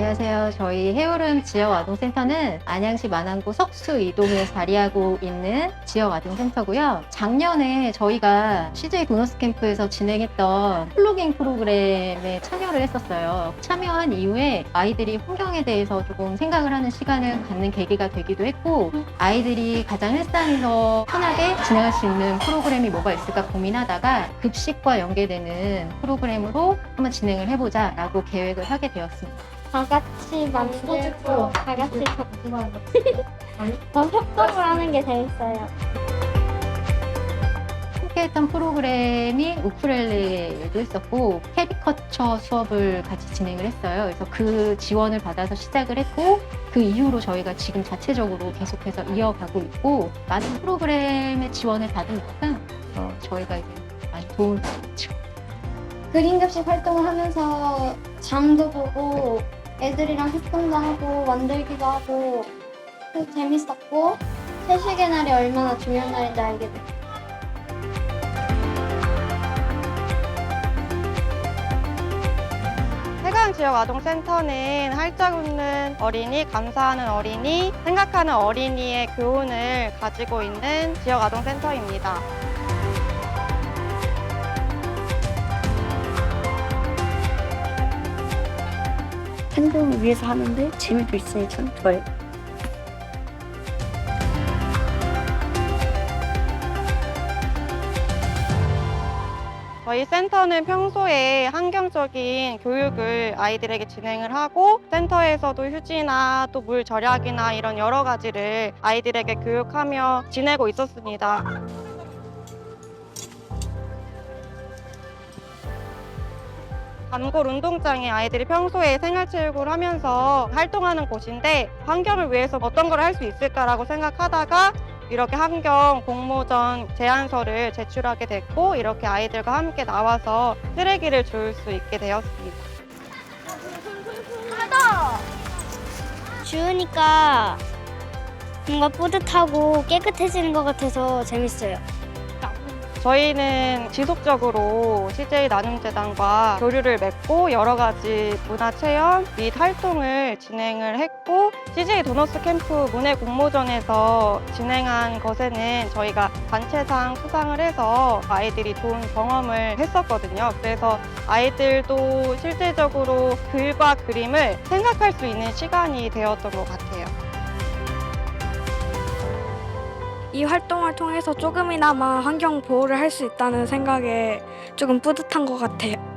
안녕하세요. 저희 해오름 지역아동센터는 안양시 만안구 석수 이동에 자리하고 있는 지역아동센터고요. 작년에 저희가 CJ 보너스 캠프에서 진행했던 플로깅 프로그램에 참여를 했었어요. 참여한 이후에 아이들이 환경에 대해서 조금 생각을 하는 시간을 갖는 계기가 되기도 했고 아이들이 가장 일상에서 편하게 진행할 수 있는 프로그램이 뭐가 있을까 고민하다가 급식과 연계되는 프로그램으로 한번 진행을 해보자라고 계획을 하게 되었습니다. 다 같이 만들고 다 같이 더 협동을 하는 게 재밌어요. 함께했던 프로그램이 우쿨렐레도 있었고 캐리커처 수업을 같이 진행을 했어요. 그래서 그 지원을 받아서 시작을 했고 그 이후로 저희가 지금 자체적으로 계속해서 이어가고 있고 많은 프로그램의 지원을 받으니까 어, 저희가 이제 많이 도움을 받고 있죠. 그림 급식 활동을 하면서 장도 보고 애들이랑 협동도 하고 만들기도 하고 재밌었고 채식의 날이 얼마나 중요한 날인지 알게 됐어요. 해강 지역 아동센터는 활짝 웃는 어린이, 감사하는 어린이, 생각하는 어린이의 교훈을 가지고 있는 지역 아동센터입니다. 환경을 위해서 하는데 재미도 있으니 참 좋아요. 저희 센터는 평소에 환경적인 교육을 아이들에게 진행을 하고 센터에서도 휴지나 또 물 절약이나 이런 여러 가지를 아이들에게 교육하며 지내고 있었습니다. 단골 운동장에 아이들이 평소에 생활체육을 하면서 활동하는 곳인데 환경을 위해서 어떤 걸 할 수 있을까라고 생각하다가 이렇게 환경 공모전 제안서를 제출하게 됐고 이렇게 아이들과 함께 나와서 쓰레기를 줄 수 있게 되었습니다. 주우니까 뭔가 뿌듯하고 깨끗해지는 것 같아서 재밌어요. 저희는 지속적으로 CJ 나눔재단과 교류를 맺고 여러 가지 문화 체험 및 활동을 진행을 했고 CJ 도너스 캠프 문해 공모전에서 진행한 것에는 저희가 단체상 수상을 해서 아이들이 좋은 경험을 했었거든요. 그래서 아이들도 실제적으로 글과 그림을 생각할 수 있는 시간이 되었던 것 같아요. 이 활동을 통해서 조금이나마 환경 보호를 할 수 있다는 생각에 조금 뿌듯한 것 같아요.